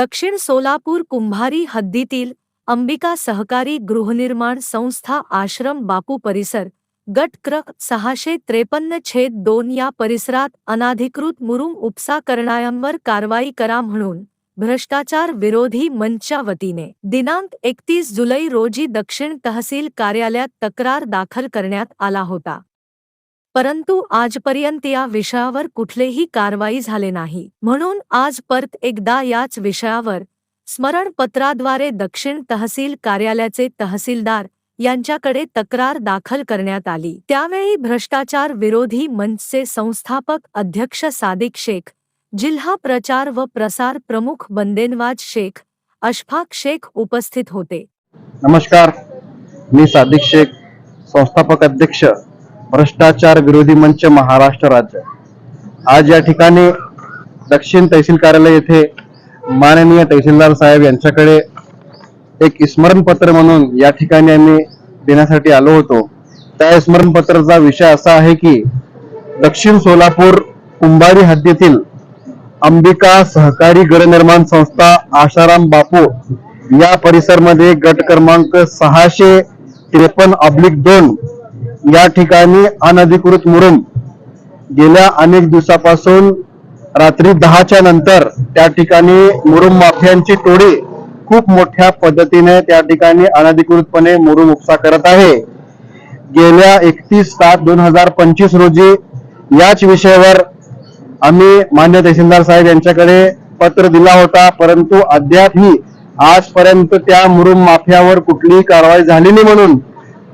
दक्षिण सोलापूर कुंभारी हद्दीतील अंबिका सहकारी गृहनिर्माण संस्था आश्रम बापू परिसर गट क्र सहाशे त्रेपन्न छेद दोन या परिसरात अनाधिकृत मुरुम उपसा करणाऱ्यांवर कारवाई करा म्हणून भ्रष्टाचार विरोधी मंचच्या वतीने दिनांक एकतीस जुलै रोजी दक्षिण तहसील कार्यालयात तक्रार दाखल करण्यात आला होता. परंतु आजपर्यंत या विषयावर कुठलेही कारवाई झाले नाही. म्हणून आज परत एकदा याच विषयावर स्मरणपत्राद्वारे दक्षिण तहसील कार्यालयाचे तहसीलदार यांच्याकडे तक्रार दाखल करण्यात आली. त्यावेळी भ्रष्टाचार विरोधी मंचचे संस्थापक अध्यक्ष सादिक शेख जिल्हा प्रचार व प्रसार प्रमुख बंदेनवाज शेख अशफाक शेख उपस्थित होते. नमस्कार. मी सादिक शेख संस्थापक अध्यक्ष. भ्रष्टाचार विरोधी मंच महाराष्ट्र राज्य. आज या ठिकाणी दक्षिण तहसील कार्यालय येथे माननीय तहसीलदार साहेब यांच्याकडे एक स्मरणपत्र म्हणून या ठिकाणी आम्ही देण्यासाठी आलो होतो. त्या स्मरणपत्राचा विषय असा आहे की दक्षिण सोलापूर कुंभारी हद्दीतील अंबिका सहकारी गृहनिर्माण संस्था आशाराम बापू या परिसरमध्ये गट क्रमांक सहाशे त्रेपन्न अब्लिक दोन या ठिकाणी अनधिकृत मुरुम गेल्या अनेक दिवसापासून रात्री दहाच्या नंतर त्या ठिकाणी मुरुम माफियांची टोळी खूप मोठ्या पद्धतीने त्या ठिकाणी अनधिकृतपणे मुरुम उपसा करत आहे. गेल्या एकतीस सात दोन हजार पंचवीस रोजी याच विषयावर आम्ही मान्य तहसीलदार साहेब यांच्याकडे पत्र दिला होता परंतु अद्यापही आजपर्यंत त्या मुरुम माफियावर कुठलीही कारवाई झाली नाही म्हणून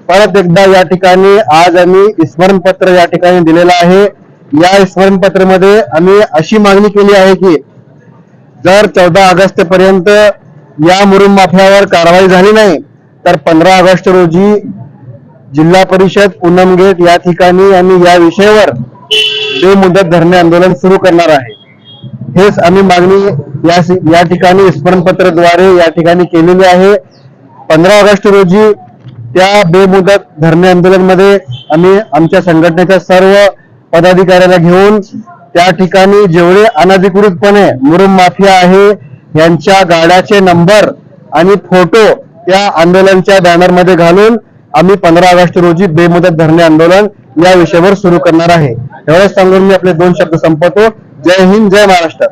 परत एकदा या ठिकाणी आज आम्ही स्मरणपत्र या ठिकाणी दिलेलं आहे. या स्मरणपत्रामध्ये आम्ही अशी मागणी केली आहे की जर चौदा ऑगस्ट पर्यंत या मुरुम माफियावर कारवाई झाली नाही तर पंधरा ऑगस्ट रोजी जिल्हा परिषद पूनम गेट या ठिकाणी आम्ही या विषयावर बेमुदत धरणे आंदोलन सुरू करणार आहे. हेच आम्ही मागणी या या ठिकाणी स्मरणपत्राद्वारे या ठिकाणी केलेली आहे. पंधरा ऑगस्ट रोजी त्या बेमुदत धरणे आंदोलनमध्ये आम्ही आमच्या संघटनेच्या सर्व पदाधिकाऱ्याला घेऊन त्या ठिकाणी जेवढे अनधिकृतपणे मुरुम माफिया आहे यांच्या गाड्याचे नंबर आणि फोटो त्या आंदोलनच्या बॅनरमध्ये घालून आम्ही पंधरा ऑगस्ट रोजी बेमुदत धरणे आंदोलन या विषयावर सुरू करणार आहे. एवढंच सांगून मी आपले दोन शब्द संपवतो. जय हिंद जय महाराष्ट्र.